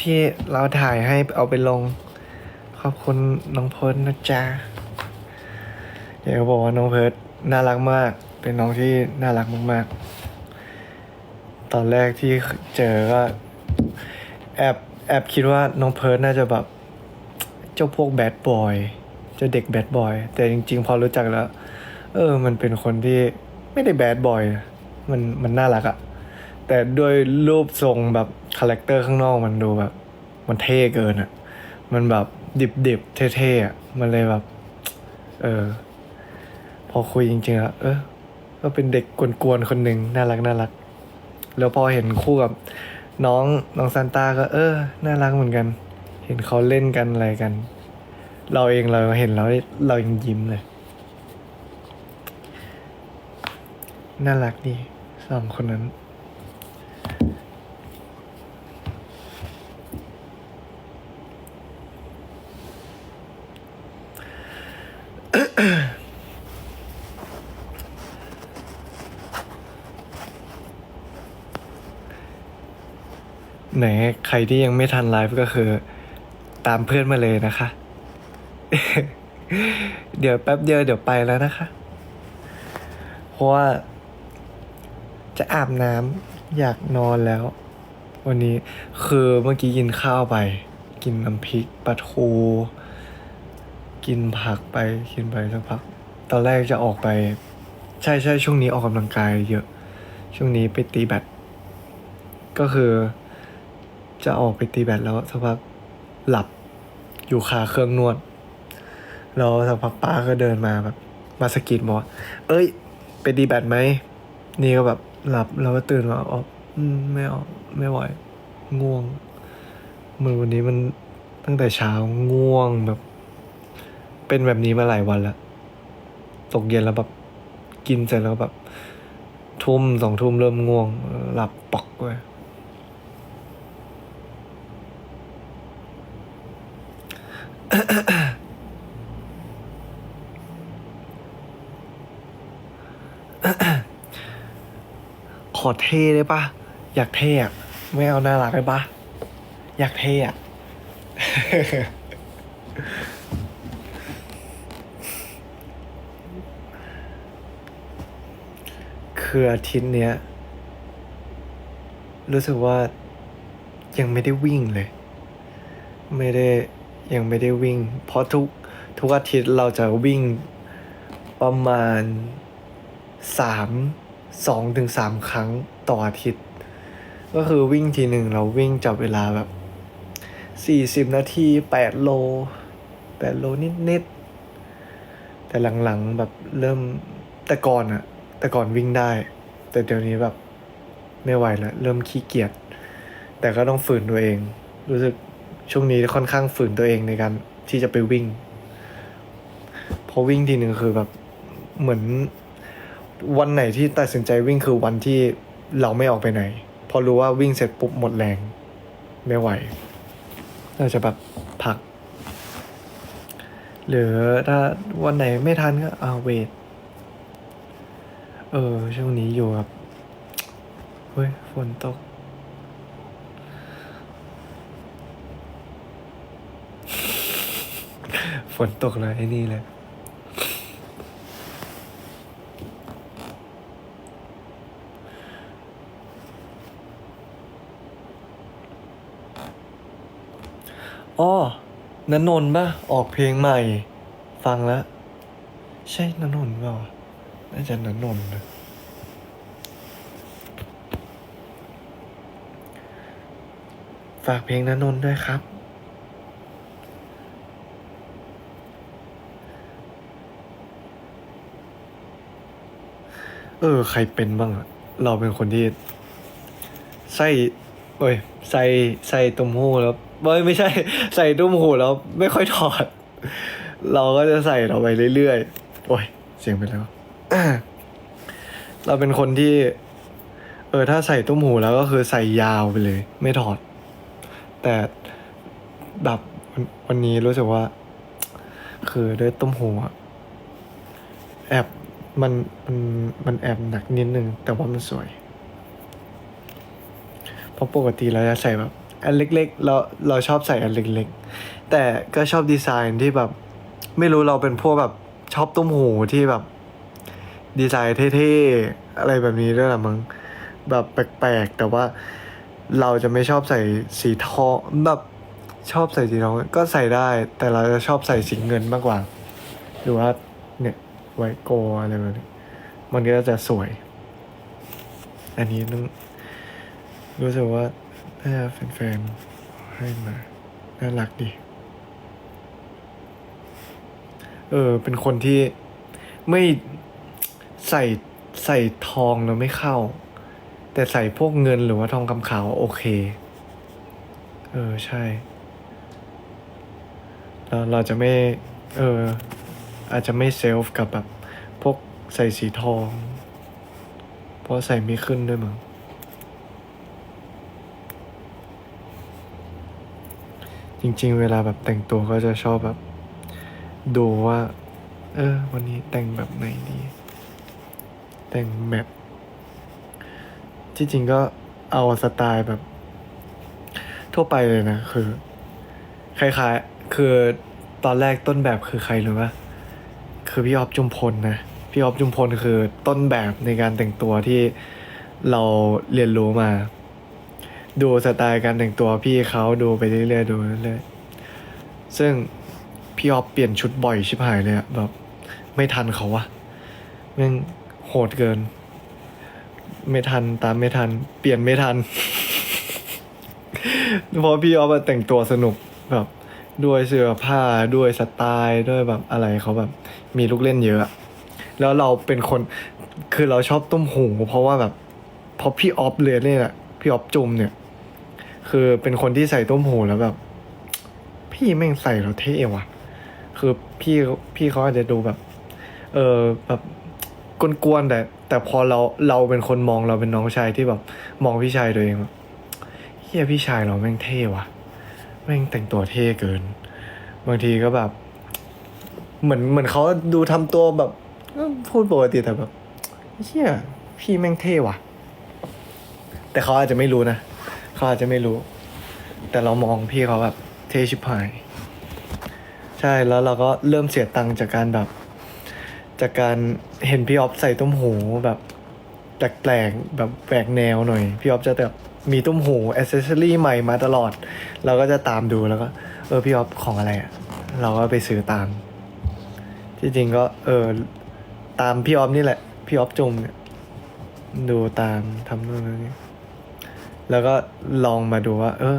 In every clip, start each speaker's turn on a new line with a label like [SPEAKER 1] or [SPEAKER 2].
[SPEAKER 1] ที่เราถ่ายให้เอาไปลง ขอบคุณน้องเพิร์ดนะจ๊ะอยากจะบอกว่าน้องเพิร์ดน่ารักมาก เป็นน้องที่น่ารักมากๆ ตอนแรกที่เจอก็แอบแอบคิดว่าน้องเพิร์ดน่าจะแบบ เจ้าพวกแบดบอยเจ้าเด็กแบดบอย แต่จริง ๆ พอรู้จักแล้ว เออ มันเป็นคนที่ไม่ได้แบดบอย มันมันน่ารักอะแต่ด้วยรูปทรงแบบ คาแรคเตอร์ข้างนอกมันดูแบบ มันเท่เกินอะมันแบบดิบๆเท่ๆอะมันเลยแบบ เออ พอคุยจริงๆอะเออก็เป็นเด็กกวนๆคนหนึ่งน่ารักน่ารัก แล้วพอเห็นคู่กับน้องน้องซานต้าก็ เออ น่ารักเหมือนกัน เห็นเขาเล่นกันอะไรกัน เราเองเราเห็นแล้วเรายังยิ้มเลย น่ารักดีสองคนนั้น ไหนใครที่ยังไม่ทันไลฟ์ก็คือ ตามเพื่อนมาเลยนะคะ เดี๋ยวแป๊บเดียวเดี๋ยวไปแล้วนะคะ เพราะว่าจะอาบน้ำอยากนอนแล้ว วันนี้คือเมื่อกี้กินข้าวไป กินน้ำพริกปลาทูกินผักไปกินไปสักพัก ตอนแรกจะออกไป ใช่ใช่ช่วงนี้ออกกำลังกายเยอะ ช่วงนี้ไปตีแบดก็คือ จะออกไปตีแบดแล้วสักพักหลับอยู่คาเครื่องนวด แล้วสักพักป้าก็เดินมาแบบมาสกิดบอกเอ้ย ไปตีแบดไหม นี่ก็แบบหลับแล้วก็ตื่นมาออกอืมไม่ออกไม่ไหวง่วงเหมือนวันนี้มันตั้งแต่เช้าง่วงแบบ เป็นแบบนี้มาหลายวันแล้วตกเย็นแล้วแบบกินเสร็จแล้วแบบ ทุ่มสองทุ่มเริ่มง่วง หลับปอกเลย ขอเท่ได้ปะอยากเท่อะไม่เอาน่ารักได้ปะอยากเท่อะคืออาทิตย์เนี้ย รู้สึกว่ายังไม่ได้วิ่งเลย ไม่ได้ ยังไม่ได้วิ่ง เพราะทุกทุกอาทิตย์เราจะวิ่งประมาณสามสองถึงสามครั้งต่ออาทิตย์ ก็คือวิ่งทีหนึ่งเราวิ่งจับเวลาแบบสี่สิบนาทีแปดโลแปดโลนิดๆ แต่หลังๆแบบเริ่มแต่ก่อนอะแต่ก่อนวิ่งได้ แต่เดี๋ยวนี้แบบไม่ไหวแล้วเริ่มขี้เกียจแต่ก็ต้องฝืนตัวเอง รู้สึก ช่วงนี้ค่อนข้างฝืนตัวเองในการที่จะไปวิ่ง พอวิ่งทีหนึ่งคือแบบเหมือนวันไหนที่ตัดสินใจวิ่งคือวันที่เราไม่ออกไปไหน พอรู้ว่าวิ่งเสร็จปุ๊บหมดแรง ไม่ไหวเราจะแบบพัก หรือถ้าวันไหนไม่ทันก็อาเวท เออ ช่วงนี้อยู่กับเฮ้ยฝนตก ฝนตกเลยไอ้นี่เลยอ้อนันนนท์ป่ะออกเพลงใหม่ ฟังแล้ว ใช่นันนนท์เปล่าวะน่าจะนันนนท์นะฝากเพลงนันนนท์ด้วยครับ เออ ใครเป็นบ้างอะเราเป็นคนที่ไส้เอ้ยใส่ใส่ตุ้มหูแล้วเอ้ยไม่ใช่ ใส่ตุ้มหูแล้วไม่ค่อยถอด เราก็จะใส่เราไปเรื่อยๆโอ้ยเสียงไปแล้วเราเป็นคนที่ เออ ถ้าใส่ตุ้มหูแล้วก็คือใส่ยาวไปเลย ไม่ถอด แต่แบบวันวันนี้รู้สึกว่า คือด้วยตุ้มหูอะแอบ มันมันมันแอบหนักนิดนึง แต่ว่ามันสวย เพราะปกติเราจะใส่แบบอันเล็กๆเราเราชอบใส่อันเล็กๆ แต่ก็ชอบดีไซน์ที่แบบ ไม่รู้เราเป็นพวกแบบชอบตุ้มหูที่แบบ ดีไซน์เท่ๆ อะไรแบบนี้ด้วยละมึงแบบแปลกๆ แต่ว่าเราจะไม่ชอบใส่สีทองแบบชอบใส่สีทองก็ใส่ได้ แต่เราจะชอบใส่สีเงินมากกว่า หรือว่า ไวโกอะไรแบบนี้มันก็จะสวย อันนี้ต้องรู้สึกว่าน่าแฟนๆให้มา น่ารักดี เออ เป็นคนที่ไม่ใส่ใส่ทองแล้วไม่เข้า แต่ใส่พวกเงินหรือว่าทองคำขาวโอเค เออ ใช่เราเราจะไม่ เออ อาจจะไม่เซลฟ์กับแบบพวกใส่สีทอง เพราะใส่ไม่ขึ้นด้วยมั้งจริง ๆ เวลาแบบแต่งตัวก็จะชอบแบบ ดูว่า เออ วันนี้แต่งแบบไหนดี แต่งแบบที่จริงก็เอาสไตล์แบบ ทั่วไปเลยนะ คือคล้ายๆ คือตอนแรกต้นแบบคือใครรู้ปะ คือพี่ออฟจุมพลนะพี่ออฟจุมพลคือต้นแบบในการแต่งตัวที่เราเรียนรู้มา ดูสไตล์การแต่งตัวพี่เขาดูไปเรื่อยๆดูเรื่อยๆซึ่งพี่ออฟเปลี่ยนชุดบ่อยชิบหายเลยอะแบบไม่ทันเขาวะแม่งโหดเกิน ไม่ทันตามไม่ทัน เปลี่ยนไม่ทันเพราะพี่ออฟแต่งตัวสนุกแบบด้วยเสื้อผ้าด้วยสไตล์ด้วยแบบอะไรเขาแบบ มีลูกเล่นเยอะ แล้วเราเป็นคนคือเราชอบตุ้มหู เพราะว่าแบบเพราะพี่ออฟเลยเนี่ยแหละพี่ออฟจุมเนี่ย คือเป็นคนที่ใส่ตุ้มหูแล้วแบบ พี่แม่งใส่เราเท่ว่ะ คือพี่พี่เขาอาจจะดูแบบ เออแบบกวนๆแต่ แต่พอเราเราเป็นคนมองเราเป็นน้องชายที่แบบ มองพี่ชายตัวเองแบบเฮียพี่ชายเราแม่งเท่ว่ะ แม่งแต่งตัวเท่เกิน บางทีก็แบบ เหมือนเหมือนเขาดูทำตัวแบบก็พูดปกติแต่แบบเฮียพี่แม่งเท่ว่ะ แต่เขาอาจจะไม่รู้นะเขาอาจจะไม่รู้ แต่เรามองพี่เขาแบบเท่ชิบหาย ใช่แล้วเราก็เริ่มเสียตังค์จากการแบบ จากการเห็นพี่ออฟใส่ตุ้มหูแบบแปลกๆแบบแปลกแนวหน่อยพี่ออฟจะแบบมีตุ้มหูอ c เซสซอรี่ใหม่มาตลอด เราก็จะตามดูแล้วก็ เออพี่ออฟของอะไรอะ่ะเราก็ไปซื้อตาม ที่จริงก็ เออ ตามพี่ออฟนี่แหละ พี่ออฟจุมเนี่ย ดูตามทำนู่นนั่นนี่แล้วก็ลองมาดูว่า เออ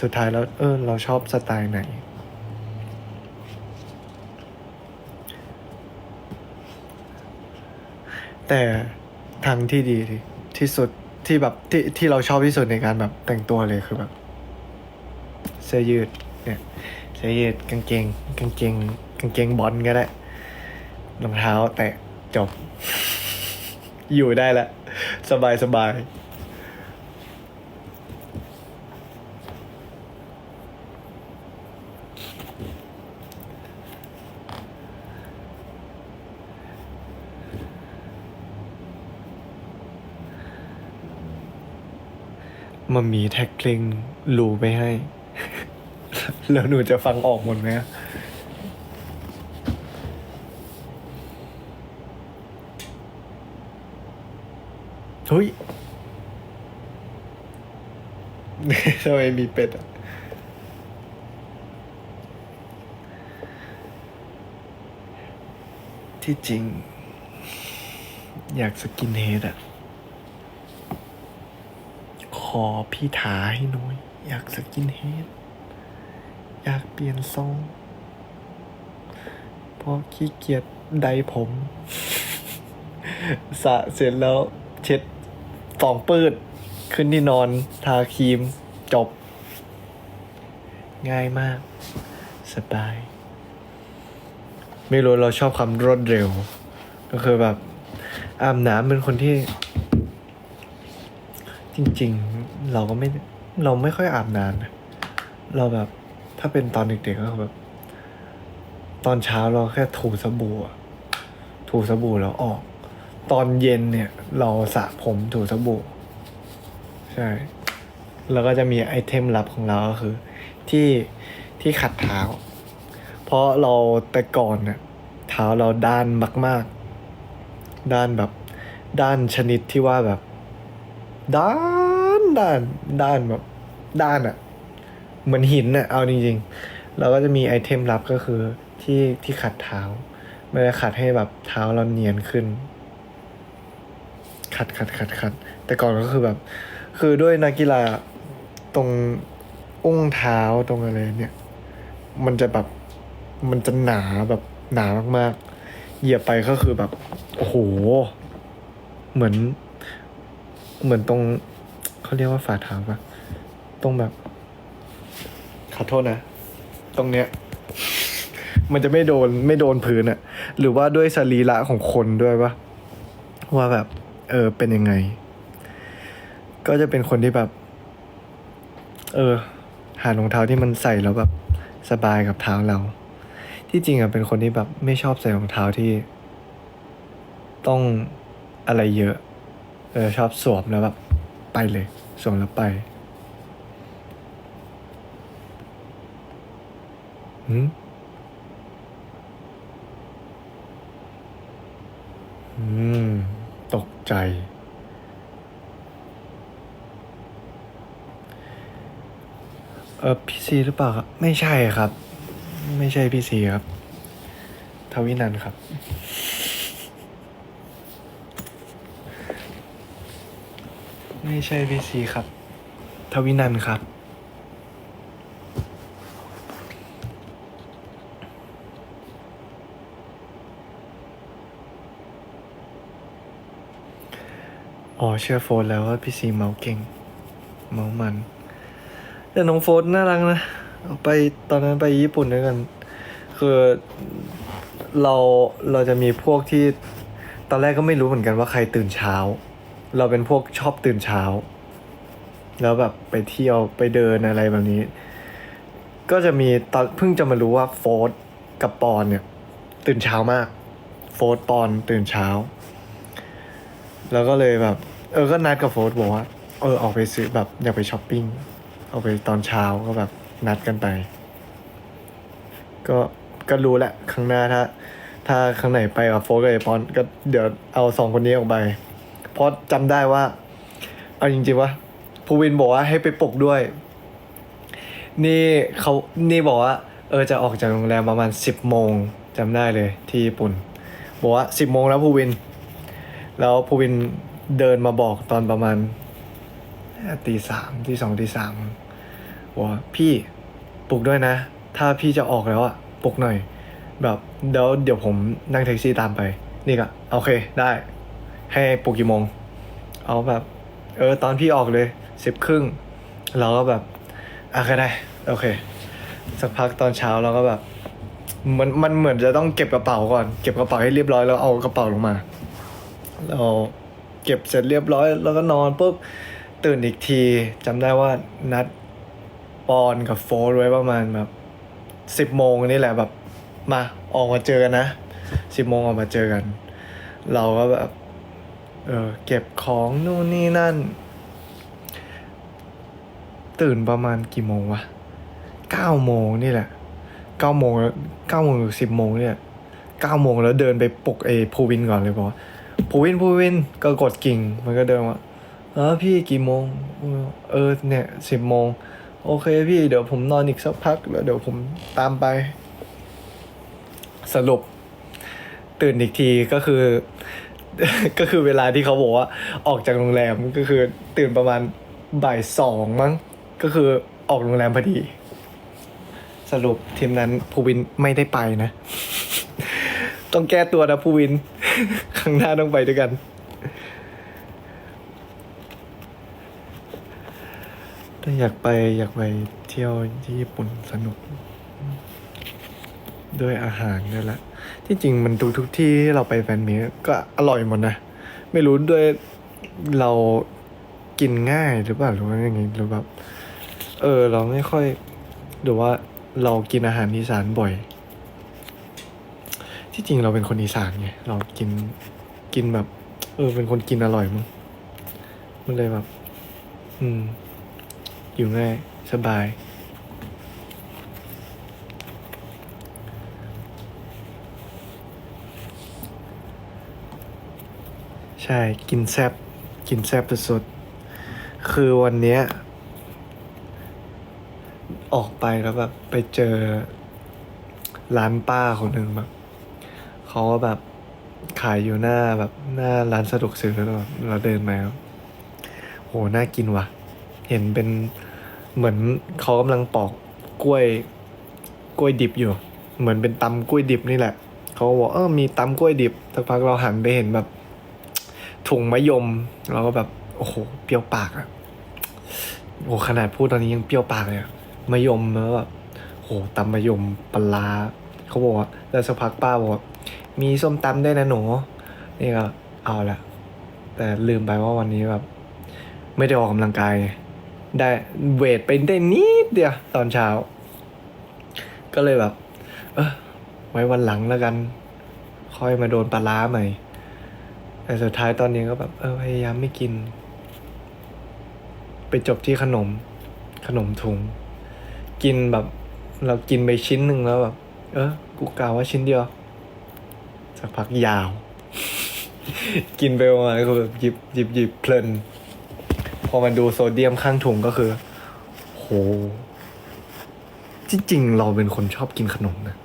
[SPEAKER 1] สุดท้ายแล้ว เออ เราชอบสไตล์ไหน แต่ทางที่ดีที่ที่สุดที่แบบที่ที่เราชอบที่สุดในการแบบแต่งตัวเลยคือแบบเสื้อยืดเนี่ยเสื้อยืดกางเกงกางเกงกางเกงบอลก็ได้ รองเท้า แตะจบ อยู่ได้ละ สบายสบายมันมีแท็กเพลงรูไปให้ แล้วหนูจะฟังออกหมดไหม เฮ้ยทำไมมีเป็ดอะที่จริง อยากสกินเฮดอะขอพี่ถาให้หน่อย อยากสกินเฮดอยากเปลี่ยนทรงเพราะขี้เกียจใดผม สะเสร็จแล้วเช็ด ฟองปืดขึ้นที่นอนทาครีมจบ ง่ายมาก สบาย ไม่รู้เราชอบความรวดเร็ว ก็คือแบบอาบน้ำเป็นคนที่ จริง ๆ เราก็ไม่ เราไม่ค่อยอาบน้ำนะเราแบบ ถ้าเป็นตอนเด็กๆก็แบบ ตอนเช้าเราแค่ถูสบู่ถูสบู่แล้วออก ตอนเย็นเนี่ย เราสระผมถูสบู่ใช่ แล้วก็จะมีไอเทมลับของเราก็คือ ที่ที่ขัดเท้า เพราะเราแต่ก่อนเนี่ยเท้าเราด้านมาก ๆ ด้านแบบ ด้านชนิดที่ว่าแบบ ด้านด้านด้านแบบด้านอะเหมือนหินอะเอาจริงๆเราก็จะมีไอเทมลับก็คือที่ที่ขัดเท้ามันจะขัดให้แบบเท้าเราเนียนขึ้น ขัดขัดขัดขัดแต่ก่อนก็คือแบบ คือด้วยนักกีฬาตรงอุ้งเท้าตรงอะไรเนี่ย มันจะแบบมันจะหนาแบบหนามากๆ เหยียบไปก็คือแบบโอ้โห เหมือน เหมือนตรงเขาเรียกว่าฝ่าเท้าปะตรงแบบขอโทษนะ ตรงเนี้ย มันจะไม่โดนไม่โดนพื้นอะหรือว่าด้วยสรีระของคนด้วยปะว่าแบบ เออเป็นยังไง ก็จะเป็นคนที่แบบ เออ หารองเท้าที่มันใส่แล้วแบบสบายกับเท้าเรา ที่จริงอะเป็นคนที่แบบไม่ชอบใส่รองเท้าที่ ต้องอะไรเยอะ เออชอบสวมแล้วแบบไปเลยสวมแล้วไปหืมอืม ใจ เออพี่ซีหรือเปล่าครับไม่ใช่ครับ ไม่ใช่พี่ซีครับ ทวินันครับ ไม่ใช่พี่ซีครับ ทวินันครับ อ๋อเชื่อโฟนแล้วว่าพี่ซีเมาเก่ง เมามัน แต่น้องโฟนน่ารักนะไปตอนนั้นไปญี่ปุ่นด้วยกัน คือเราเราจะมีพวกที่ ตอนแรกก็ไม่รู้เหมือนกันว่าใครตื่นเช้า เราเป็นพวกชอบตื่นเช้า แล้วแบบไปเที่ยวไปเดินอะไรแบบนี้ ก็จะมีตอนเพิ่งจะมารู้ว่าโฟร์กับปอนเนี่ย ตื่นเช้ามาก โฟร์ปอนตื่นเช้า แล้วก็เลยแบบ เออก็นัดกับโฟร์บอกว่า เออออกไปซื้อแบบอยากไปช้อปปิ้งออกไปตอนเช้าก็แบบนัดกันไป ก็ก็รู้แหละข้างหน้าถ้า ถ้าข้างไหนไปกับโฟร์กับไอปอนก็เดี๋ยวเอาสองคนนี้ออกไป เพราะจำได้ว่า เอาจริงๆว่าภูวินบอกว่าให้ไปปลุกด้วย นี่เขานี่บอกว่า เออจะออกจากโรงแรมประมาณสิบโมงจำได้เลยที่ญี่ปุ่น บอกว่าสิบโมงแล้วภูวิน แล้วภูวินเดินมาบอกตอนประมาณตีสามตีสองตีสามว่าพี่ปลุกด้วยนะ ถ้าพี่จะออกแล้วอะปลุกหน่อย แบบเดี๋ยวเดี๋ยวผมนั่งแท็กซี่ตามไป นี่ก็โอเคได้ ให้ปลุกกี่โมง เอาแบบ เออตอนพี่ออกเลยสิบครึ่งเราก็แบบอะก็ได้โอเค สักพักตอนเช้าเราก็แบบมันมันเหมือนจะต้องเก็บกระเป๋าก่อน เก็บกระเป๋าให้เรียบร้อยแล้วเอากระเป๋าลงมา เราเก็บเสร็จเรียบร้อย แล้วก็นอนปุ๊บตื่นอีกทีจำได้ว่านัดปอนกับโฟร์ไว้ประมาณแบบสิบโมงนี่แหละแบบมาออกมาเจอกันนะสิบโมงออกมาเจอกัน เราก็แบบเออเก็บของนู่นนี่นั่น ตื่นประมาณกี่โมงวะเก้าโมงนี่แหละเก้าโมงแล้วเก้าโมงหรือสิบโมงเนี่ยเก้าโมงแล้วเดินไปปลุกเอภูวินก่อนเลยบอกว่า ภูวินภูวินก็กดกิ่ง มันก็เดินว่าเออพี่กี่โมง เออเนี่ยสิบโมง โอเคพี่เดี๋ยวผมนอนอีกสักพักแล้วเดี๋ยวผมตามไป สรุป ตื่นอีกทีก็คือ ก็คือเวลาที่เขาบอกว่าออกจากโรงแรมก็คือตื่นประมาณบ่ายสองมั้ง ก็คือออกโรงแรมพอดี สรุปทีมนั้นภูวินไม่ได้ไปนะ ต้องแก้ตัวนะภูวิน ข้างหน้าต้องไปด้วยกันถ้าอยากไปอยากไปเที่ยวที่ญี่ปุ่นสนุก ด้วยอาหารนี่แหละ ที่จริงมันทุกทุกที่ที่เราไปแฟนมีก็อร่อยหมดนะ ไม่รู้ด้วยเรากินง่ายหรือเปล่าหรือว่ายังไงหรือแบบ เออ เราไม่ค่อยหรือว่าเรากินอาหารอีสานบ่อย ที่จริงเราเป็นคนอีสานไงเรากินกินแบบ เออ เป็นคนกินอร่อยมั้งมันเลยแบบ อืม อยู่ง่ายสบาย ใช่ กินแซบกินแซบสุดๆคือวันเนี้ย ออกไปแล้วแบบ ไปเจอร้านป้าคนหนึ่งแบบ เขาแบบขายอยู่หน้าแบบหน้าร้านสะดวกซื้อแล้วเราเดินมาโหน่ากินว่ะ เห็นเป็นเหมือนเขากำลังปอกกล้วยกล้วยดิบอยู่ เหมือนเป็นตำกล้วยดิบนี่แหละเขาก็บอกเออมีตำกล้วยดิบสักพักเราหันไปเห็นแบบถุงมะยมเราก็แบบโอ้โหเปรี้ยวปากอะโอ้ขนาดพูดตอนนี้ยังเปรี้ยวปากเลยอะมะยมแล้วแบบโหตำมะยมปลาร้าเขาบอกว่าแล้วสักพักป้าบอกว่า มีส้มตำด้วยนะหนู นี่ก็เอาละแต่ลืมไปว่าวันนี้แบบ ไม่ได้ออกกำลังกายไงได้เวทไปได้นิดเดียวตอนเช้า ก็เลยแบบ เออไว้วันหลังแล้วกัน ค่อยมาโดนปลาร้าใหม่แต่สุดท้ายตอนนี้ก็แบบ เออพยายามไม่กิน ไปจบที่ขนม ขนมถุง กินแบบ เรากินไปชิ้นหนึ่งแล้วแบบ เออกูกล่าวว่าชิ้นเดียว สักพักยาว กินไปประมาณคือแบบหยิบหยิบหยิบเพลิน พอมันดูโซเดียมข้างถุงก็คือ โหจริงๆเราเป็นคนชอบกินขนมนะ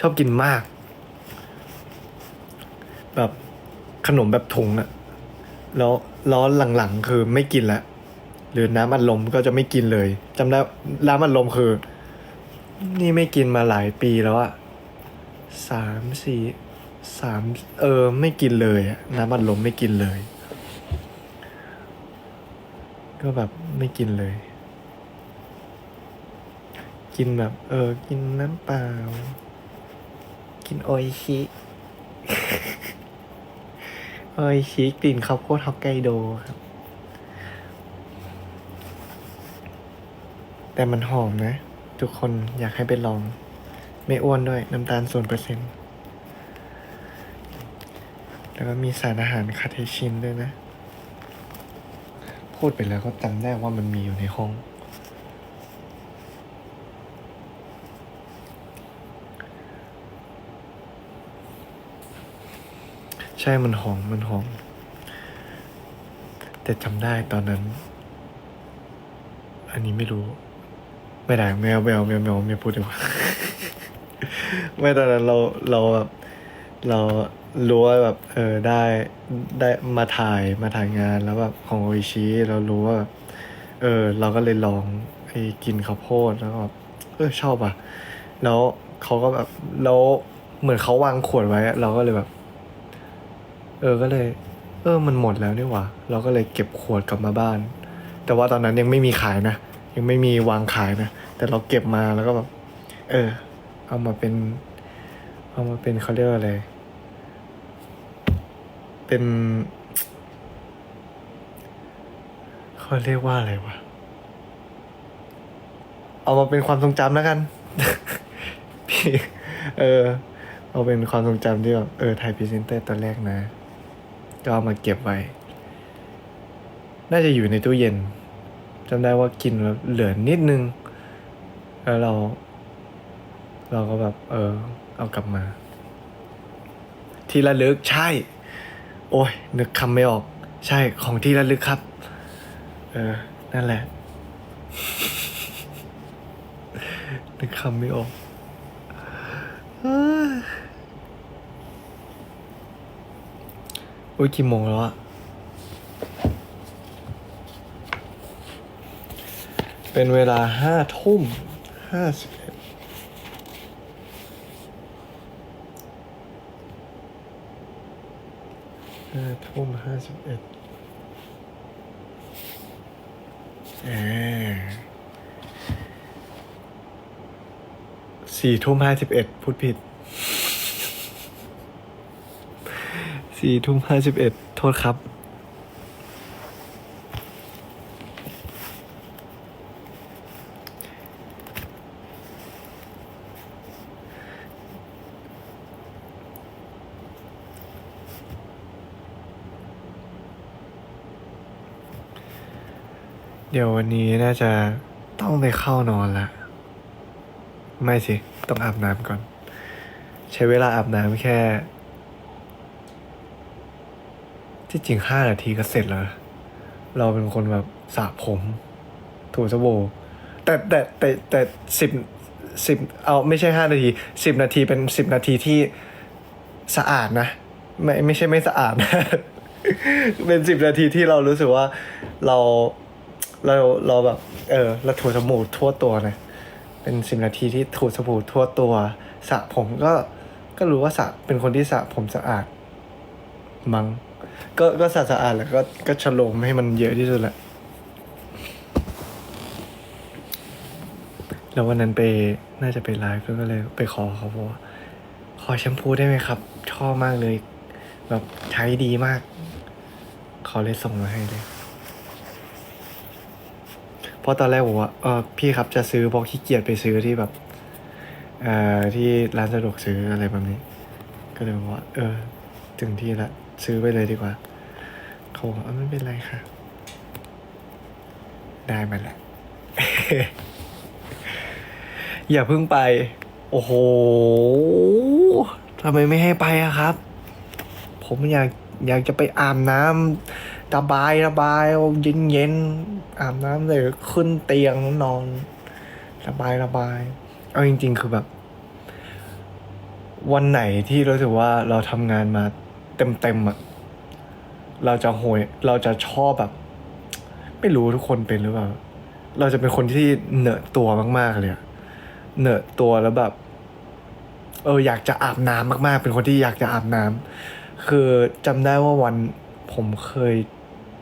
[SPEAKER 1] ชอบกินมาก แบบขนมแบบถุงอะแล้วล้วหลังๆ คือไม่กินละหรือน้ำอัดลมก็จะไม่กินเลยจำได้น้ำอัดลมคือ นี่ไม่กินมาหลายปีแล้วอะสามสี่ สามเออไม่กินเลยน้ำอัดลมไม่กินเลย ก็แบบไม่กินเลย กินแบบ เออ กินน้ำเปล่า กินโออิชิโออิชิกลิ่นข้าวโพดฮอกไกโดครับ แต่มันหอมนะ ทุกคนอยากให้ไปลอง ไม่อ้วนด้วยน้ำตาลศูนเปอร์เซ็นต์ แล้วก็มีสารอาหารคาเทชินด้วยนะ พูดไปแล้วก็จำได้ว่ามันมีอยู่ในห้อง ใช่มันหอมมันหอม แต่จำได้ตอนนั้น อันนี้ไม่รู้ ไม่ได้ไม่เอาไม่เอาไม่เอาไม่เอาไม่พูดดีกว่าไม่ตอนนั้นเราเราแบบเรา รู้ว่าแบบเออได้ได้มาถ่ายมาถ่ายงานแล้วแบบของโออิชิเรารู้ว่าเออเราก็เลยลองไอ้กินข้าวโพดแล้วแบบเออชอบอะ แล้วเขาก็แบบแล้วเหมือนเขาวางขวดไว้อะเราก็เลยแบบ เออก็เลย เออมันหมดแล้วนี่หว่าเราก็เลยเก็บขวดกลับมาบ้าน แต่ว่าตอนนั้นยังไม่มีขายนะยังไม่มีวางขายนะแต่เราเก็บมาแล้วก็แบบ เออ เอามาเป็น เอามาเป็นเขาเรียกว่าอะไร เป็นเขาเรียกว่าอะไรวะ เอามาเป็นความทรงจำแล้วกัน พี่เออ เอาเป็นความทรงจำที่แบบเออถ่ายพรีเซนเตอร์ตอนแรกนะ ก็เอามาเก็บไว้ น่าจะอยู่ในตู้เย็นจำได้ว่ากินแบบเหลือนิดนึง แล้วเรา เราก็แบบ เออ เอากลับมา ที่ระลึกใช่ โอ้ยนึกคำไม่ออก ใช่ของที่ระลึกครับ เออ นั่นแหละ นึกคำไม่ออกอ้ยโอ้ยกี่โมงแล้วอะเป็นเวลาห้าทุ่มห้าสิบเอ็ด ห้าทุ่มห้าสิบเอ็ดเออสี่ทุ่มห้าสิบเอ็ดพูดผิดสี่ทุ่มห้าสิบเอ็ดโทษครับ ดี๋ยววันนี้น่าจะต้องไปเข้านอนละ ไม่สิ ต้องอาบน้ำก่อน ใช้เวลาอาบน้ำแค่ ที่จริงห้านาทีก็เสร็จแล้ว เราเป็นคนแบบสระผม ถูสบู่แต่แต่แต่แต่สิบสิบเอาไม่ใช่ห้านาทีสิบนาทีเป็นสิบนาทีที่สะอาดนะ ไม่ไม่ใช่ไม่สะอาดนะ เป็นสิบนาทีที่เรารู้สึกว่าเรา เราเราแบบ เออเราถูสบู่ทั่วตัวนะเป็นสิบนาทีที่ถูสบู่ทั่วตัวสระผมก็ก็รู้ว่าสระเป็นคนที่สระผมสะอาด มัง้งก็ก็สะสะอาดแล้วก็ก็ฉลมให้มันเยอะที่สุดแหละแล้ววันนั้นไปน่าจะไปไลฟ์ก็เลยไปขอเขาบอกว่าขอแชมพูได้ไหมครับ ชอบมากเลย แบบใช้ดีมาก เขาเลยส่งมาให้เลย เพราะตอนแรกผมว่าเออพี่ครับจะซื้อเพราะขี้เกียจไปซื้อที่แบบเอ่อที่ร้านสะดวกซื้ออะไรแบบนี้ ก็เลยบอกว่า เออ ถึงที่ละซื้อไปเลยดีกว่า เขาบอกว่าไม่เป็นไรค่ะ ได้มาแล้วอย่าเพิ่งไป โอ้โหทำไมไม่ให้ไปอะครับ ผมอยากอยากจะไปอาบน้ำ ระบายระบายเย็นเย็นอาบน้ำเลยขึ้นเตียงนอนระบายระบาย เอาจริง ๆ คือแบบ วันไหนที่รู้สึกว่าเราทำงานมาเต็มๆอะเราจะโหยเราจะชอบแบบ ไม่รู้ทุกคนเป็นหรือเปล่า เราจะเป็นคนที่เหนอะตัวมาก ๆ เลยเหนอะตัวแล้วแบบ เอออยากจะอาบน้ำมาก ๆ เป็นคนที่อยากจะอาบน้ำคือจำได้ว่าวันผมเคย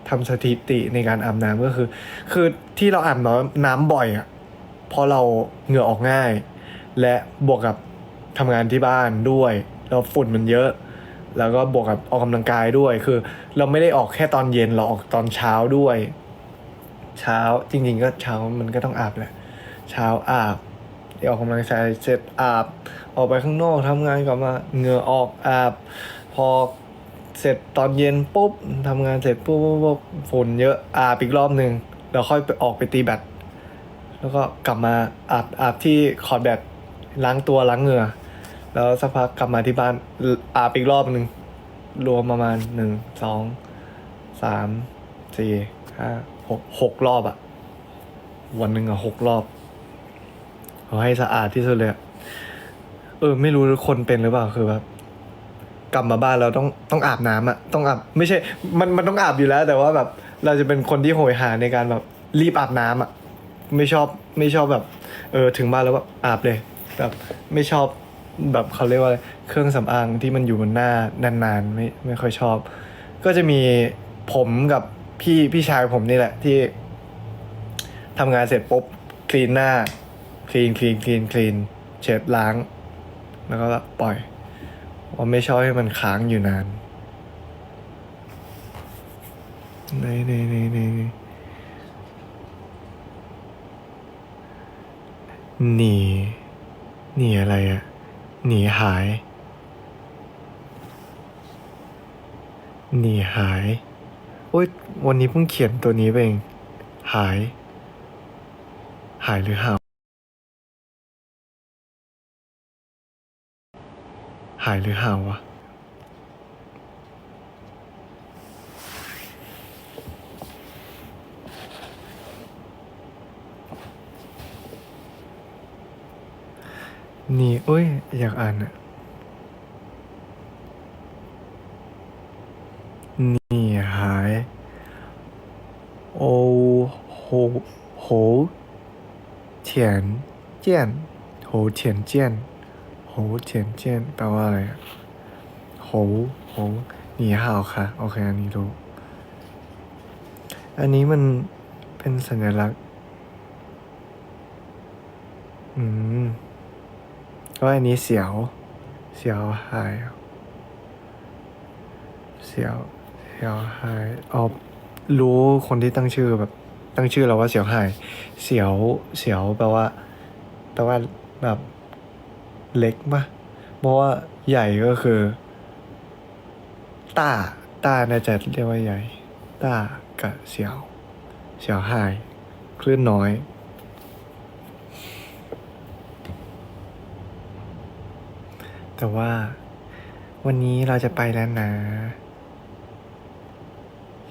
[SPEAKER 1] ทำสถิติในการอาบน้ำก็คือ คือที่เราอาบน้ำน้ำบ่อยอะเพราะเราเหงื่อออกง่าย และบวกกับทำงานที่บ้านด้วย แล้วฝุ่นมันเยอะ แล้วก็บวกกับออกกำลังกายด้วย คือ เราไม่ได้ออกแค่ตอนเย็นเราออกตอนเช้าด้วย เช้าจริง ๆ ก็เช้ามันก็ต้องอาบแหละเช้าอาบเดี๋ยวออกกำลังกายเสร็จอาบ ออกไปข้างนอกทำงานกลับมาเหงื่อออกอาบ พอ เสร็จตอนเย็นปุ๊บทำงานเสร็จปุ๊บปุ๊บปุ๊บฝนเยอะอาบอีกรอบหนึ่งแล้วค่อยไปออกไปตีแบตแล้วก็กลับมาอาบอาบที่คอร์ดแบตล้างตัวล้างเหงื่อ แล้วสักพักกลับมาที่บ้านอาบอีกรอบหนึ่งรวมประมาณหนึ่งสองสามสี่ห้าหกหกรอบอะวันหนึ่งอะหกรอบเอาให้สะอาดที่สุดเลยเออ ไม่รู้คนเป็นหรือเปล่าคือแบบ กลับมาบ้านเราต้องต้องอาบน้ำอะต้องอาบไม่ใช่มันมันต้องอาบอยู่แล้ว แต่ว่าแบบเราจะเป็นคนที่โหยหาในการแบบรีบอาบน้ำอะไม่ชอบไม่ชอบแบบเออถึงบ้านแล้วก็อาบเลยแบบไม่ชอบแบบเขาเรียกว่าอะไรเครื่องสำอางที่มันอยู่บนหน้านานๆไม่ไม่ค่อยชอบ ก็จะมีผมกับพี่พี่ชายผมนี่แหละที่ทำงานเสร็จปุ๊บคลีนหน้าคลีนคลีนคลีนคลีนเช็ดล้าง แล้วก็ปล่อย ว่าไม่ชอบให้มันค้างอยู่นานในในในในหนีหนีอะไรอะหนีหาย หนีหายโอ๊ยวันนี้เพิ่งเขียนตัวนี้เอง หาย หายหรือหา หายหรือหาวะ นี่เอ้ย อยากอ่านอะนี่หาย โอโหโหเถียนเจียนโหเถียนเจียน โหเถียนเจียนแปลว่าอะไรอะโหโหหนีห่าวค่ะโอเค อันนี้รู้ อันนี้มันเป็นสัญลักษณ์ อืมก็อันนี้เสียว เสียวหาย เสียว เสียวหายอ๋อรู้คนที่ตั้งชื่อแบบ ตั้งชื่อเราว่าเสียวหาย เสียว เสียวแปลว่าแปลว่าแบบ เล็กปะเพราะว่าใหญ่ก็คือต้าต้าน่าจะเรียกว่าใหญ่ต้ากับเสียว เสียวหาย คลื่นน้อยแต่ว่าวันนี้เราจะไปแล้วนะ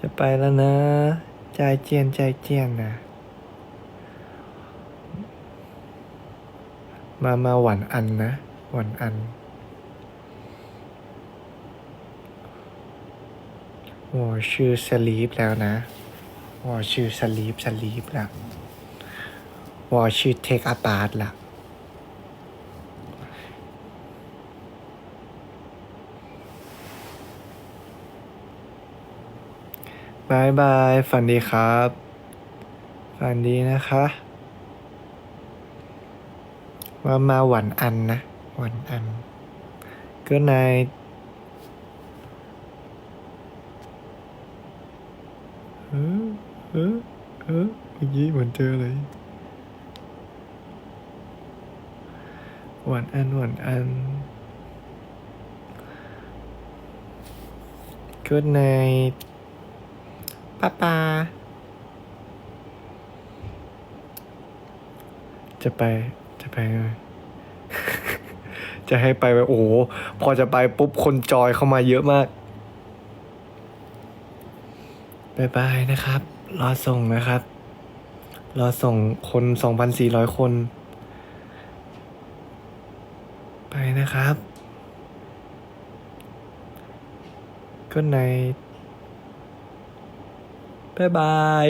[SPEAKER 1] จะไปแล้วนะ ใจเจียนใจเจียนนะ มามาหวานอันนะ หวานอัน วอชื่อสลีปแล้วนะ วอชื่อสลีปสลีปละวอชื่อเทคอาปาร์ตละบายบาย ฝันดีครับ ฝันดีนะคะ ว่ามาหวันอันนะหวันอัน ก็นายเออเออเออเมื่อกี้เหมือนเจอเลยหวานอันหวานอัน Good night ป้าปาจะไป จะไปไหมจะให้ไปไหมโอ้โหพอจะไปปุ๊บคนจอยเข้ามาเยอะมากบายบายนะครับ รอส่งนะครับ รอส่งคน2,400คน ไปนะครับ ก็ในบายบาย